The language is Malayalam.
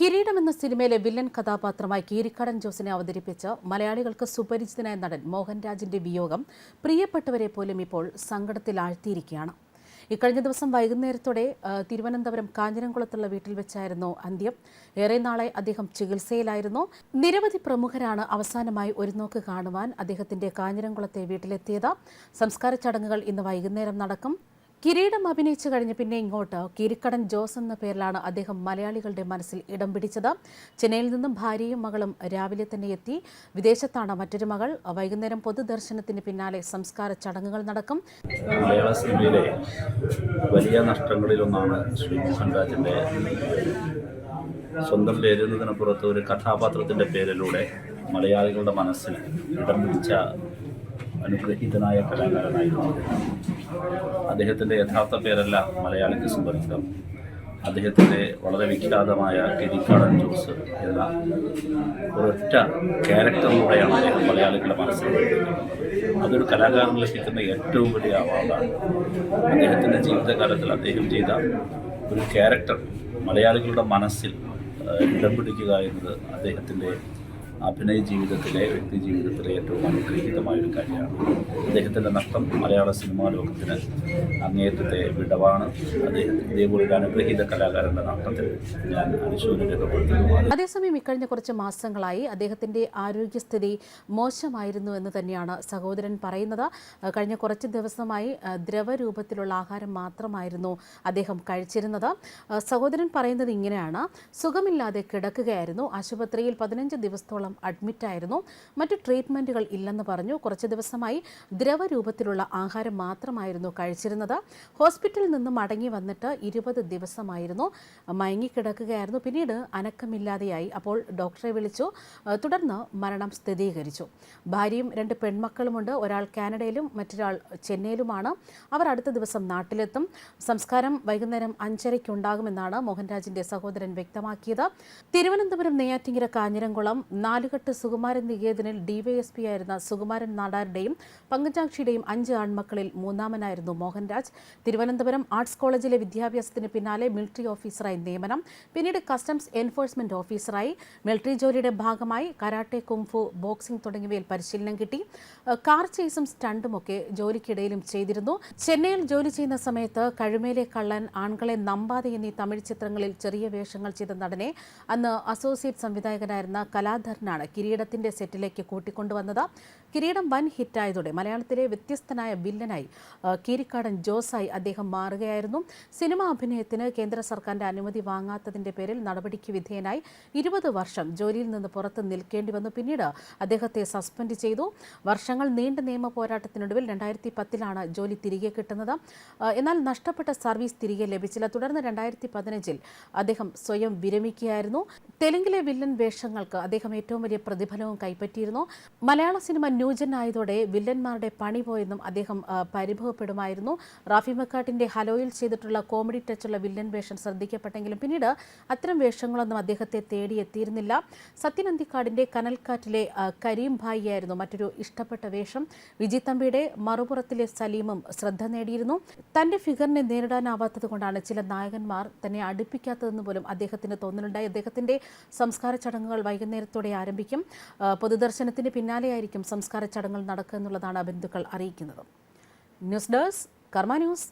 കിരീടം എന്ന സിനിമയിലെ വില്ലൻ കഥാപാത്രമായി കീരിക്കടൻ ജോസിനെ അവതരിപ്പിച്ച് മലയാളികൾക്ക് സുപരിചിതനായ നടൻ മോഹൻരാജിന്റെ വിയോഗം പ്രിയപ്പെട്ടവരെ പോലും ഇപ്പോൾ സങ്കടത്തിലാഴ്ത്തിയിരിക്കുകയാണ്. ഇക്കഴിഞ്ഞ ദിവസം വൈകുന്നേരത്തോടെ തിരുവനന്തപുരം കാഞ്ഞിരംകുളത്തുള്ള വീട്ടിൽ വെച്ചായിരുന്നു അന്ത്യം. ഏറെ നാളെ അദ്ദേഹം ചികിത്സയിലായിരുന്നു. നിരവധി പ്രമുഖരാണ് അവസാനമായി ഒരു നോക്ക് കാണുവാൻ അദ്ദേഹത്തിന്റെ കാഞ്ഞിരംകുളത്തെ വീട്ടിലെത്തിയത്. സംസ്കാര ചടങ്ങുകൾ ഇന്ന് വൈകുന്നേരം നടക്കും. കിരീടം അഭിനയിച്ചു കഴിഞ്ഞ് പിന്നെ ഇങ്ങോട്ട് കിരിക്കടൻ ജോസ് എന്ന പേരിലാണ് അദ്ദേഹം മലയാളികളുടെ മനസ്സിൽ ഇടം പിടിച്ചത്. ചെന്നൈയിൽ നിന്നും ഭാര്യയും മകളും രാവിലെ തന്നെ എത്തി. വിദേശത്താണ് മറ്റൊരു മകൾ. വൈകുന്നേരം പൊതുദർശനത്തിന് പിന്നാലെ സംസ്കാര ചടങ്ങുകൾ നടക്കും. മലയാള സിനിമയിലെ വലിയ നഷ്ടങ്ങളിലൊന്നാണ് ശ്രീ മോഹൻരാജിന്റെ സ്വന്തം പേരുന്നതിന് പുറത്ത് ഒരു കഥാപാത്രത്തിന്റെ പേരിലൂടെ മലയാളികളുടെ മനസ്സിൽ ഇടം പിടിച്ച അനുഗ്രഹീതനായ കലാകാരനായിരുന്നു. അദ്ദേഹത്തിന്റെ യഥാർത്ഥ പേരല്ല മലയാളിക്ക് സുപരിചിതം. അദ്ദേഹത്തിന്റെ വളരെ വിഖ്യാതമായ കിരിക്കാടൻ ജോസ് എന്ന ഒരൊറ്റ ക്യാരക്ടറിലൂടെയാണ് അദ്ദേഹം മലയാളികളുടെ മനസ്സിൽ അതൊരു കലാകാരനിൽ ലഭിക്കുന്ന ഏറ്റവും വലിയ അവാർഡാണ്. അദ്ദേഹത്തിന്റെ ജീവിതകാലത്തിൽ അദ്ദേഹം ചെയ്ത ഒരു ക്യാരക്ടർ മലയാളികളുടെ മനസ്സിൽ ഇടം പിടിക്കുക എന്നത് അദ്ദേഹത്തിന്റെ അഭിനയ ജീവിതത്തിലെ വ്യക്തി ജീവിതത്തിലെ ഏറ്റവും അനുഗ്രഹീതമായ ഒരു കാര്യമാണ്. അദ്ദേഹത്തിന്റെ നഷ്ടം മലയാള സിനിമാ ലോകത്തിന് അങ്ങേയറ്റത്തെ വിടവാണ്. അദ്ദേഹം ഇതേപോലെ ഒരു അനുഗ്രഹീത കലാകാരന്റെ നഷ്ടത്തിൽ ഞാൻ അനുശോചനം രേഖപ്പെടുത്തുന്നു. അതേസമയം ഇക്കഴിഞ്ഞ കുറച്ച് മാസങ്ങളായി അദ്ദേഹത്തിന്റെ ആരോഗ്യസ്ഥിതി മോശമായിരുന്നു എന്ന് തന്നെയാണ് സഹോദരൻ പറയുന്നത്. കഴിഞ്ഞ കുറച്ച് ദിവസമായി ദ്രവരൂപത്തിലുള്ള ആഹാരം മാത്രമായിരുന്നു അദ്ദേഹം കഴിച്ചിരുന്നത്. സഹോദരൻ പറയുന്നത് ഇങ്ങനെയാണ്. സുഖമില്ലാതെ കിടക്കുകയായിരുന്നു. ആശുപത്രിയിൽ പതിനഞ്ച് ദിവസത്തോളം അഡ്മിറ്റായിരുന്നു. മറ്റു ട്രീറ്റ്മെന്റുകൾ ഇല്ലെന്ന് പറഞ്ഞു. കുറച്ച് ദിവസമായി ദ്രവരൂപത്തിലുള്ള ആഹാരം മാത്രമായിരുന്നു കഴിച്ചിരുന്നത്. ഹോസ്പിറ്റലിൽ നിന്ന് മടങ്ങി വന്നിട്ട് ഇരുപത് ദിവസമായിരുന്നു. മയങ്ങിക്കിടക്കുകയായിരുന്നു. പിന്നീട് അനക്കമില്ലാതെയായി. അപ്പോൾ ഡോക്ടറെ വിളിച്ചു. തുടർന്ന് മരണം സ്ഥിരീകരിച്ചു. ഭാര്യയും രണ്ട് പെൺമക്കളുമുണ്ട്. ഒരാൾ കാനഡയിലും മറ്റൊരാൾ ചെന്നൈയിലുമാണ്. അവർ അടുത്ത ദിവസം നാട്ടിലെത്തും. സംസ്കാരം വൈകുന്നേരം അഞ്ചരയ്ക്കുണ്ടാകുമെന്നാണ് മോഹൻരാജിന്റെ സഹോദരൻ വ്യക്തമാക്കിയത്. തിരുവനന്തപുരം നെയ്യാറ്റിങ്കര കാഞ്ഞിരംകുളം നാലുകെട്ട് സുകുമാരൻ നികേതനിൽ ഡിവൈഎസ്പി ആയിരുന്ന സുകുമാരൻ നാടാരുടെയും പങ്കജാക്ഷിയുടെയും അഞ്ച് ആൺമക്കളിൽ മൂന്നാമനായിരുന്നു മോഹൻരാജ്. തിരുവനന്തപുരം ആർട്സ് കോളേജിലെ വിദ്യാഭ്യാസത്തിന് പിന്നാലെ മിലിറ്ററി ഓഫീസറായി നിയമനം. പിന്നീട് കസ്റ്റംസ് എൻഫോഴ്സ്മെന്റ് ഓഫീസറായി. മിലിറ്ററി ജോലിയുടെ ഭാഗമായി കരാട്ടെ കുംഫു ബോക്സിംഗ് തുടങ്ങിയവയിൽ പരിശീലനം കിട്ടി. കാർ ചേസും സ്റ്റണ്ടുമൊക്കെ ജോലിക്കിടയിലും ചെയ്തിരുന്നു. ചെന്നൈയിൽ ജോലി ചെയ്യുന്ന സമയത്ത് കഴുമേലെ കള്ളൻ ആൺകളെ നമ്പാതെ എന്നീ തമിഴ് ചിത്രങ്ങളിൽ ചെറിയ വേഷങ്ങൾ ചെയ്ത നടനെ അന്ന് അസോസിയേറ്റ് സംവിധായകനായിരുന്ന കലാധരനാണ് കിരീടത്തിന്റെ സെറ്റിലേക്ക് കൂട്ടിക്കൊണ്ടുവന്നത്. കിരീടം വൻ ഹിറ്റായതോടെ മലയാളത്തിലെ വ്യത്യസ്തനായ വില്ലനായി കീരിക്കാടൻ ജോസായി അദ്ദേഹം മാറുകയായിരുന്നു. സിനിമ അഭിനയത്തിന് കേന്ദ്ര സർക്കാരിന്റെ അനുമതി വാങ്ങാത്തതിന്റെ പേരിൽ നടപടിക്ക് വിധേയനായി ഇരുപത് വർഷം ജോലിയിൽ നിന്ന് പുറത്ത് നിൽക്കേണ്ടി വന്നു. പിന്നീട് അദ്ദേഹത്തെ സസ്പെൻഡ് ചെയ്തു. വർഷങ്ങൾ നീണ്ട നിയമ പോരാട്ടത്തിനൊടുവിൽ രണ്ടായിരത്തി പത്തിലാണ് ജോലി തിരികെ കിട്ടുന്നത്. എന്നാൽ നഷ്ടപ്പെട്ട സർവീസ് തിരികെ ലഭിച്ചില്ല. തുടർന്ന് രണ്ടായിരത്തി പതിനഞ്ചിൽ അദ്ദേഹം സ്വയം വിരമിക്കുകയായിരുന്നു. തെലുങ്കിലെ വില്ലൻ വേഷങ്ങൾക്ക് അദ്ദേഹം ഏറ്റവും വലിയ പ്രതിഫലവും കൈപ്പറ്റിയിരുന്നു. മലയാള സിനിമ ന്യൂജൻ ആയതോടെ വില്ലന്മാരുടെ പണി പോയെന്നും അദ്ദേഹം പരിഭവപ്പെടുമായിരുന്നു. റാഫി മക്കാട്ടിന്റെ ഹലോയിൽ ചെയ്തിട്ടുള്ള കോമഡി ടച്ചുള്ള വില്ലൻ വേഷം ശ്രദ്ധിക്കപ്പെട്ടെങ്കിലും പിന്നീട് അത്തരം വേഷങ്ങളൊന്നും അദ്ദേഹത്തെ തേടിയെത്തിയിരുന്നില്ല. സത്യനന്തിക്കാടിന്റെ കനൽക്കാറ്റിലെ കരീം ഭായിയായിരുന്നു മറ്റൊരു ഇഷ്ടപ്പെട്ട വേഷം. വിജി തമ്പിയുടെ മറുപുറത്തിലെ സലീമും ശ്രദ്ധ നേടിയിരുന്നു. തന്റെ ഫിഗറിനെ നേരിടാനാവാത്തത് കൊണ്ടാണ് ചില നായകന്മാർ തന്നെ അടുപ്പിക്കാത്തതെന്ന് പോലും അദ്ദേഹത്തിന് തോന്നലുണ്ടായി. അദ്ദേഹത്തിന്റെ സംസ്കാര ചടങ്ങുകൾ വൈകുന്നേരത്തോടെ ആരംഭിക്കും. പൊതുദർശനത്തിന് പിന്നാലെയായിരിക്കും സംസ്കാര ചടങ്ങുകൾ നടക്കുക എന്നുള്ളതാണ് ബന്ധുക്കൾ അറിയിക്കുന്നത്. News desk Karma news.